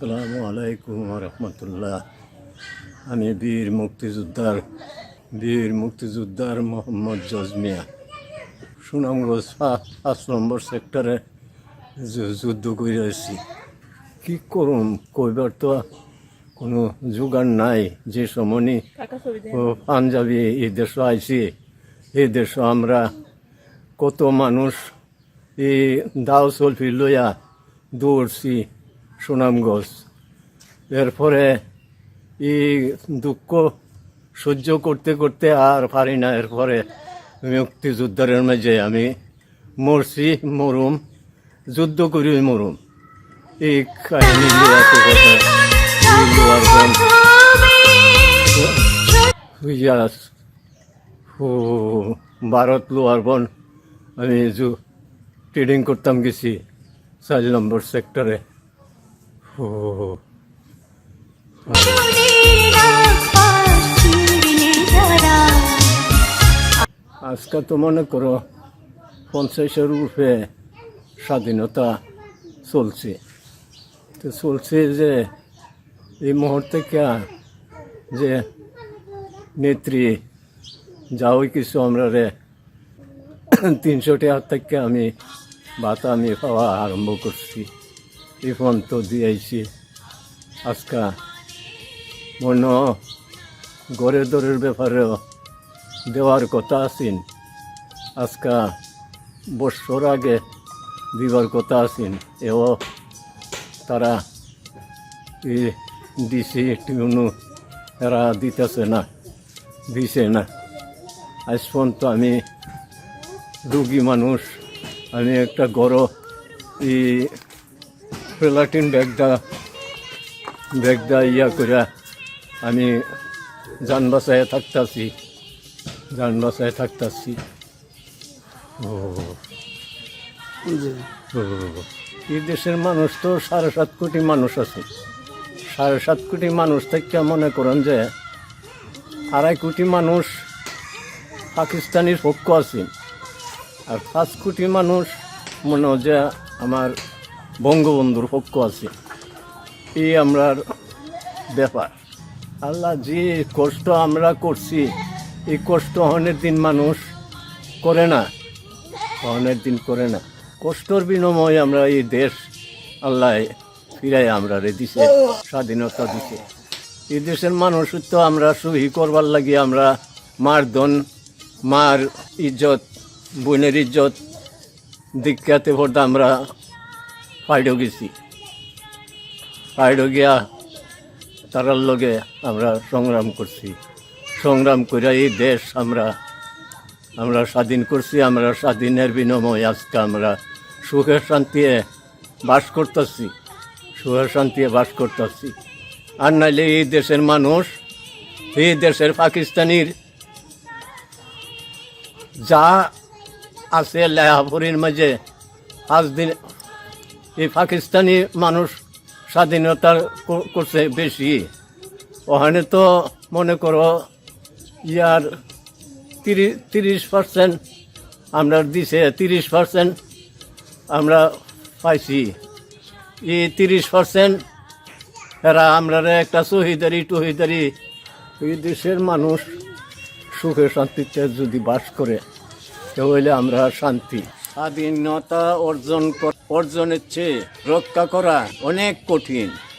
আসসালামু আলাইকুম রহমতুল্লাহ। আমি বীর মুক্তিযোদ্ধার বীর মুক্তিযোদ্ধার মোহাম্মদ জজমিয়া সুনামগঞ্জ পাঁচ নম্বর সেক্টরে যুদ্ধ করে আছি কি করুম কইবার তো কোনো যোগান নাই যে সমনি ও পাঞ্জাবি এই দেশ আইছি এই দেশ আমরা কত মানুষ এই দাও সলফি লইয়া দৌড়ছি। সুনামগঞ্জ এরপরে এই দুঃখ সহ্য করতে করতে আর পারি না। এরপরে মুক্তিযোদ্ধারের মাঝে আমি মরছি, মরুম, যুদ্ধ করি, মরুম। এই কাহিনী ভারত লোয়ার বন, আমি ট্রেডিং করতাম গেছি, চার নম্বর সেক্টরে ও আজকে তো মনে করো পঞ্চাশের রূপে স্বাধীনতা চলছে। তো চলছে যে এই মুহূর্তে কে যে নেত্রী, যাওই কিছু আমরা রে তিনশো টাকা থেকে আমি ভাতা আমি পাওয়া আরম্ভ করছি। এই ফোন তো দিয়েছি। আজকা মনে গড়ে দরের ব্যাপারেও দেওয়ার কথা আছেন। আজকা বছর আগে দিবার কথা আছেন। এও তারা ডিসি টিউনু এরা দিতেছে না, দিছে না। আজ পর্যন্ত আমি রুগী মানুষ, আমি একটা গড় প্লাটিন ব্যাগটা ব্যাগটা ইয়া করে আমি যান বাসায় থাকতাছি যান বাসায় থাকতাছি ও এই দেশের মানুষ তো সাড়ে সাত কোটি মানুষ আছে সাড়ে সাত কোটি মানুষ থেকে মনে করেন যে আড়াই কোটি মানুষ পাকিস্তানির পক্ষ আছে আর পাঁচ কোটি মানুষ মনে হয় যে আমার বঙ্গবন্ধুর পক্ষ আছে। এই আমরার ব্যাপার। আল্লাহ যে কষ্ট আমরা করছি, এই কষ্ট অনেক দিন মানুষ করে না অনেক দিন করে না। কষ্টর বিনিময়ে আমরা এই দেশ আল্লাহ ফিরাই আমরা রে দিছে, স্বাধীনতা দিছে। এই দেশের মানুষ তো আমরা সহি করবার লাগি আমরা মার দন মার ইজ্জত, বোনের ইজ্জত দীক্ষাতে ভোট আমরা ফাইডও গেছি ফাইডও গিয়া তারার লগে আমরা সংগ্রাম করছি। সংগ্রাম করে এই দেশ আমরা আমরা স্বাধীন করছি, আমরা স্বাধীনের বিনিময়ে আজকে আমরা সুখে শান্তিতে বাস করতেছি, সুখে শান্তিতে বাস করতেছি। আর নাইলে এই দেশের মানুষ, এই দেশের পাকিস্তানির যা আছে লেহাপুরীর মাঝে, পাঁচ দিন এই পাকিস্তানি মানুষ স্বাধীনতা কর- করছে বেশি। ওখানে তো মনে করো ইয়ার তিরিশ তিরিশ পার্সেন্ট আমরা দিছে, তিরিশ পার্সেন্ট আমরা পাইছি। এই তিরিশ পার্সেন্ট এরা আমরা একটা শহীদারি টহিদারি এই দেশের মানুষ সুখে শান্তিতে যদি বাস করে, তাহলে আমরা শান্তি। স্বাধীনতা অর্জন অর্জনের চেয়ে রক্ষা করা অনেক কঠিন।